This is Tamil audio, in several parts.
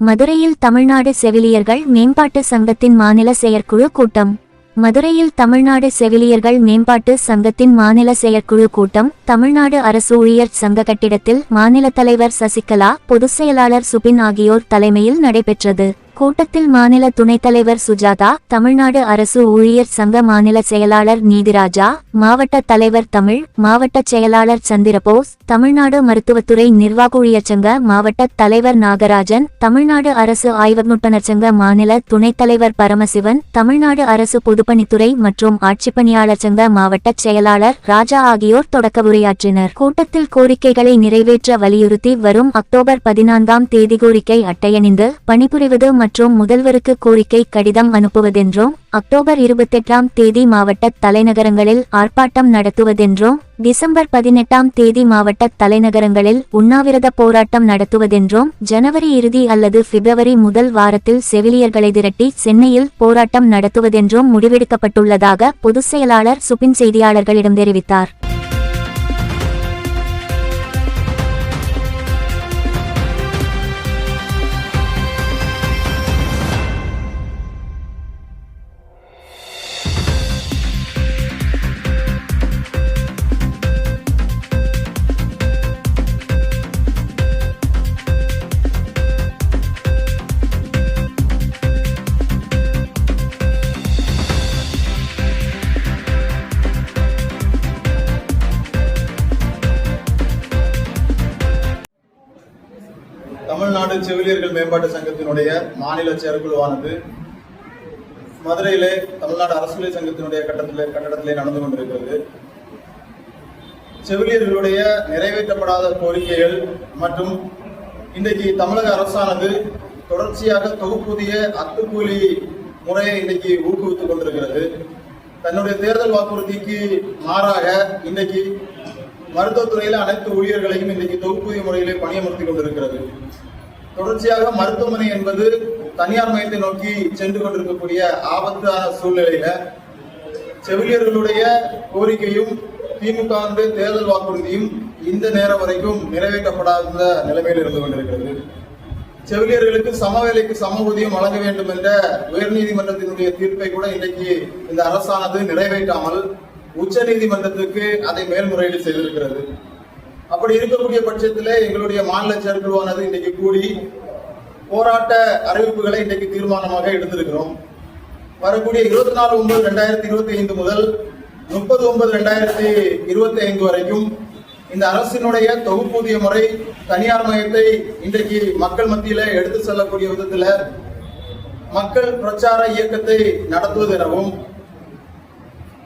மதுரையில் தமிழ்நாடு செவிலியர்கள் மேம்பாட்டு சங்கத்தின் மாநில செயற்குழு கூட்டம். மதுரையில் தமிழ்நாடு செவிலியர்கள் மேம்பாட்டு சங்கத்தின் மாநில செயற்குழு கூட்டம் தமிழ்நாடு அரசு ஊழியர் சங்க கட்டிடத்தில் மாநில தலைவர் சசிகலா பொதுச் செயலாளர் சுபின் ஆகியோர் தலைமையில் நடைபெற்றது. கூட்டத்தில் மாநில துணைத் தலைவர் சுஜாதா தமிழ்நாடு அரசு ஊழியர் சங்க மாநில செயலாளர் நீதிராஜா மாவட்ட தலைவர் தமிழ் மாவட்ட செயலாளர் சந்திரபோஸ் தமிழ்நாடு மருத்துவத்துறை நிர்வாகுழியர் சங்க மாவட்ட தலைவர் நாகராஜன் தமிழ்நாடு அரசு ஆய்வகநுட்பனர் சங்க மாநில துணைத் தலைவர் பரமசிவன் தமிழ்நாடு அரசு பொதுப்பணித்துறை மற்றும் ஆட்சிப்பணியாளர் சங்க மாவட்ட செயலாளர் ராஜா ஆகியோர் தொடக்க உரையாற்றினர். கூட்டத்தில் கோரிக்கைகளை நிறைவேற்ற வலியுறுத்தி வரும் அக்டோபர் பதினான்காம் தேதி கோரிக்கை அட்டையணிந்து பணிபுரிவது மற்றும் முதல்வருக்கு கோரிக்கை கடிதம் அனுப்புவதென்றும். அக்டோபர் இருபத்தெட்டாம் தேதி மாவட்ட தலைநகரங்களில் ஆர்ப்பாட்டம் நடத்துவதென்றும். டிசம்பர் பதினெட்டாம் தேதி மாவட்ட தலைநகரங்களில் உண்ணாவிரத போராட்டம் நடத்துவதென்றும். ஜனவரி இறுதி அல்லது பிப்ரவரி முதல் வாரத்தில் செவிலியர்களை திரட்டி சென்னையில் போராட்டம் நடத்துவதென்றும். முடிவெடுக்கப்பட்டுள்ளதாக பொதுச் செயலாளர் சுபின் செய்தியாளர்களிடம் தெரிவித்தார். தமிழ் செவிலியர்கள் மேம்பாட்டு சங்கத்தினுடைய மாநில செயற்குழுவானது மதுரையிலே தமிழ்நாடு அரசுலை சங்கத்தினுடைய கட்டத்திலே கட்டடத்திலே நடந்து கொண்டிருக்கிறது. செவிலியர்களுடைய நிறைவேற்றப்படாத கோரிக்கைகள் மற்றும் இன்றைக்கு தமிழக அரசானது தொடர்ச்சியாக தொகுப்பூதிய அத்துக்கூலி முறையை இன்றைக்கு ஊக்குவித்துக் கொண்டிருக்கிறது. தன்னுடைய தேர்தல் வாக்குறுதிக்கு மாறாக இன்றைக்கு மருத்துவத்துறையில் அனைத்து ஊழியர்களையும் இன்றைக்கு தொகுப்பூதிய முறையிலே பணியமர்த்தி கொண்டிருக்கிறது. தொடர்ச்சியாக மருத்துவமனை என்பது தனியார் மையத்தை நோக்கி சென்று கொண்டிருக்கக்கூடிய ஆபத்தான சூழ்நிலையில செவிலியர்களுடைய கோரிக்கையும் திமுகவினுடைய தேர்தல் வாக்குறுதியும் இந்த நேரம் வரைக்கும் நிறைவேற்றப்படாத நிலைமையில் இருந்து கொண்டிருக்கிறது. செவிலியர்களுக்கு சமவேலைக்கு சம ஊதியம் வழங்க வேண்டும் என்ற உயர்நீதிமன்றத்தினுடைய தீர்ப்பை கூட இன்றைக்கு இந்த அரசானது நிறைவேற்றாமல் உச்ச நீதிமன்றத்திற்கு அதை மேல்முறையீடு செய்திருக்கிறது. அப்படி இருக்கக்கூடிய பட்சத்தில் எங்களுடைய மாநில செயற்குழுவானது இன்றைக்கு கூடி போராட்ட அறிவிப்புகளை இன்றைக்கு தீர்மானமாக எடுத்திருக்கிறோம். வரக்கூடிய இருபத்தி நாலு ஒன்பது ரெண்டாயிரத்தி இருபத்தி ஐந்து முதல் முப்பது ஒன்பது ரெண்டாயிரத்தி இருபத்தி ஐந்து வரைக்கும் இந்த அரசினுடைய தொகுப்பூதிய முறை தனியார் மையத்தை இன்றைக்கு மக்கள் மத்தியில எடுத்து செல்லக்கூடிய விதத்தில் மக்கள் பிரச்சார இயக்கத்தை நடத்துவது எனவும்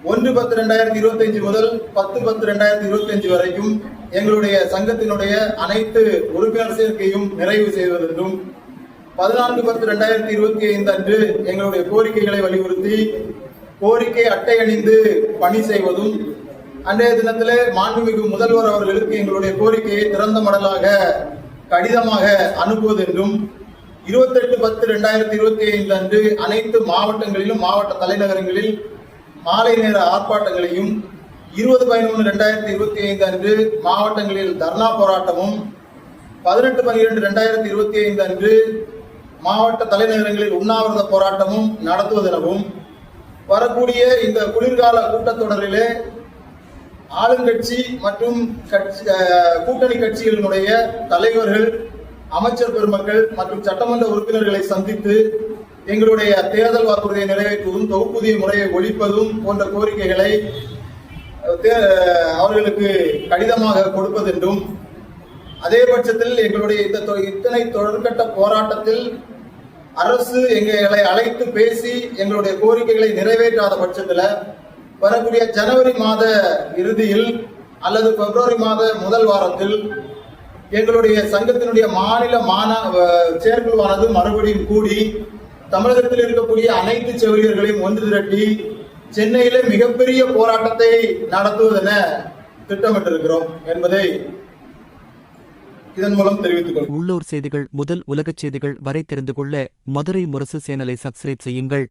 ஒன்று பத்து ரெண்டாயிரத்தி இருபத்தி அஞ்சு முதல் பத்து பத்து ரெண்டாயிரத்தி இருபத்தி அஞ்சு வரைக்கும் எங்களுடைய சங்கத்தினுடைய அனைத்து உறுப்பினர் சேர்க்கையும் நிறைவு செய்வதென்றும் பதினான்கு பத்து ரெண்டாயிரத்தி இருபத்தி ஐந்து அன்று எங்களுடைய கோரிக்கைகளை வலியுறுத்தி கோரிக்கை அட்டை அணிந்து பணி செய்வதும் அன்றைய தினத்திலே மாண்புமிகு முதல்வர் அவர்களுக்கு எங்களுடைய கோரிக்கையை திறந்த மடலாக கடிதமாக அனுப்புவதென்றும் இருபத்தெட்டு பத்து ரெண்டாயிரத்தி இருபத்தி ஐந்து அன்று அனைத்து மாவட்டங்களிலும் மாவட்ட தலைநகரங்களில் மாலை நேர ஆர்ப்பாட்டங்களையும் இருபது பதினொன்று ரெண்டாயிரத்தி இருபத்தி ஐந்து அன்று மாவட்டங்களில் தர்ணா போராட்டமும் பதினெட்டு பன்னிரெண்டு ரெண்டாயிரத்தி இருபத்தி ஐந்து அன்று மாவட்ட தலைநகரங்களில் உண்ணாவிரத போராட்டமும் நடத்துவதெனவும் வரக்கூடிய இந்த குளிர்கால கூட்டத்தொடரிலே ஆளுங்கட்சி மற்றும் கட்சி கூட்டணி கட்சிகளினுடைய தலைவர்கள் அமைச்சர் பெருமக்கள் மற்றும் சட்டமன்ற உறுப்பினர்களை சந்தித்து எங்களுடைய தேர்தல் வாக்குறுதியை நிறைவேற்றுவதும் தொகுப்பூதிய முறையை ஒழிப்பதும் போன்ற கோரிக்கைகளை அவர்களுக்கு கடிதமாக கொடுப்பதென்றும் அதே பட்சத்தில் எங்களுடைய இந்த தொ- இத்தனை தொடர்கட்ட போராட்டத்தில் அரசு எங்களை அழைத்து பேசி எங்களுடைய கோரிக்கைகளை நிறைவேற்றாத பட்சத்தில் வரக்கூடிய ஜனவரி மாத இறுதியில் அல்லது பிப்ரவரி மாத முதல் வாரத்தில் எங்களுடைய சங்கத்தினுடைய மாநில மாநா செயற்குழுவானது மறுபடியும் கூடி தமிழகத்தில் இருக்கக்கூடிய அனைத்து செவிலியர்களையும் ஒன்று திரட்டி சென்னையில மிகப்பெரிய போராட்டத்தை நடத்துவதென திட்டமிட்டிருக்கிறோம் என்பதை இதன் மூலம் தெரிவித்துக் உள்ளூர் செய்திகள் முதல் உலகச் செய்திகள் வரை தெரிந்து கொள்ள மதுரை முரசு சேனலை சப்ஸ்கிரைப் செய்யுங்கள்.